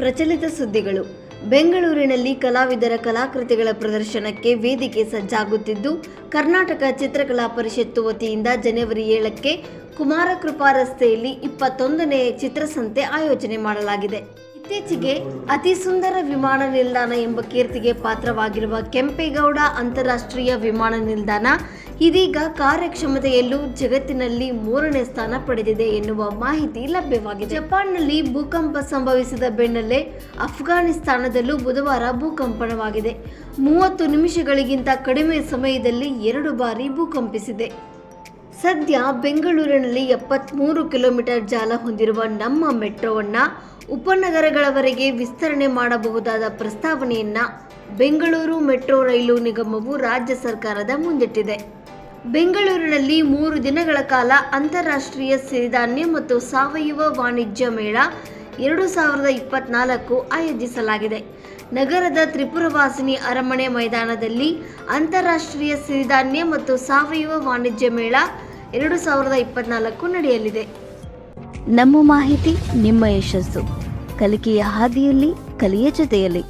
ಪ್ರಚಲಿತ ಸುದ್ದಿಗಳು. ಬೆಂಗಳೂರಿನಲ್ಲಿ ಕಲಾವಿದರ ಕಲಾಕೃತಿಗಳ ಪ್ರದರ್ಶನಕ್ಕೆ ವೇದಿಕೆ ಸಜ್ಜಾಗುತ್ತಿದ್ದು, ಕರ್ನಾಟಕ ಚಿತ್ರಕಲಾ ಪರಿಷತ್ತು ವತಿಯಿಂದ ಜನವರಿ ಏಳಕ್ಕೆ ಕುಮಾರಕೃಪಾ ರಸ್ತೆಯಲ್ಲಿ ಇಪ್ಪತ್ತೊಂದನೇ ಚಿತ್ರಸಂತೆ ಆಯೋಜನೆ ಮಾಡಲಾಗಿದೆ. ಇತ್ತೀಚೆಗೆ ಅತಿ ಸುಂದರ ವಿಮಾನ ನಿಲ್ದಾಣ ಎಂಬ ಕೀರ್ತಿಗೆ ಪಾತ್ರವಾಗಿರುವ ಕೆಂಪೇಗೌಡ ಅಂತಾರಾಷ್ಟ್ರೀಯ ವಿಮಾನ ನಿಲ್ದಾಣ ಇದೀಗ ಕಾರ್ಯಕ್ಷಮತೆಯಲ್ಲೂ ಜಗತ್ತಿನಲ್ಲಿ ಮೂರನೇ ಸ್ಥಾನ ಪಡೆದಿದೆ ಎನ್ನುವ ಮಾಹಿತಿ ಲಭ್ಯವಾಗಿದೆ. ಜಪಾನ್ನಲ್ಲಿ ಭೂಕಂಪ ಸಂಭವಿಸಿದ ಬೆನ್ನಲ್ಲೇ ಅಫ್ಘಾನಿಸ್ತಾನದಲ್ಲೂ ಬುಧವಾರ ಭೂಕಂಪನವಾಗಿದೆ. ಮೂವತ್ತು ನಿಮಿಷಗಳಿಗಿಂತ ಕಡಿಮೆ ಸಮಯದಲ್ಲಿ ಎರಡು ಬಾರಿ ಭೂಕಂಪಿಸಿದೆ. ಸದ್ಯ ಬೆಂಗಳೂರಿನಲ್ಲಿ ಎಪ್ಪತ್ತ್ಮೂರು ಕಿಲೋಮೀಟರ್ ಜಾಲ ಹೊಂದಿರುವ ನಮ್ಮ ಮೆಟ್ರೋವನ್ನು ಉಪನಗರಗಳವರೆಗೆ ವಿಸ್ತರಣೆ ಮಾಡಬಹುದಾದ ಪ್ರಸ್ತಾವನೆಯನ್ನ ಬೆಂಗಳೂರು ಮೆಟ್ರೋ ರೈಲು ನಿಗಮವು ರಾಜ್ಯ ಸರ್ಕಾರದ ಮುಂದಿಟ್ಟಿದೆ. ಬೆಂಗಳೂರಿನಲ್ಲಿ ಮೂರು ದಿನಗಳ ಕಾಲ ಅಂತಾರಾಷ್ಟ್ರೀಯ ಸಿರಿಧಾನ್ಯ ಮತ್ತು ಸಾವಯವ ವಾಣಿಜ್ಯ ಮೇಳ ಎರಡು ಸಾವಿರದ ಇಪ್ಪತ್ನಾಲ್ಕು ಆಯೋಜಿಸಲಾಗಿದೆ. ನಗರದ ತ್ರಿಪುರವಾಸಿನಿ ಅರಮನೆ ಮೈದಾನದಲ್ಲಿ ಅಂತಾರಾಷ್ಟ್ರೀಯ ಸಿರಿಧಾನ್ಯ ಮತ್ತು ಸಾವಯವ ವಾಣಿಜ್ಯ ಮೇಳ ಎರಡು ಸಾವಿರದ ಇಪ್ಪತ್ನಾಲ್ಕು ನಡೆಯಲಿದೆ. ನಮ್ಮ ಮಾಹಿತಿ, ನಿಮ್ಮ ಯಶಸ್ಸು. ಕಲಿಕೆಯ ಹಾದಿಯಲ್ಲಿ, ಕಲಿಯ ಜೊತೆಯಲ್ಲಿ.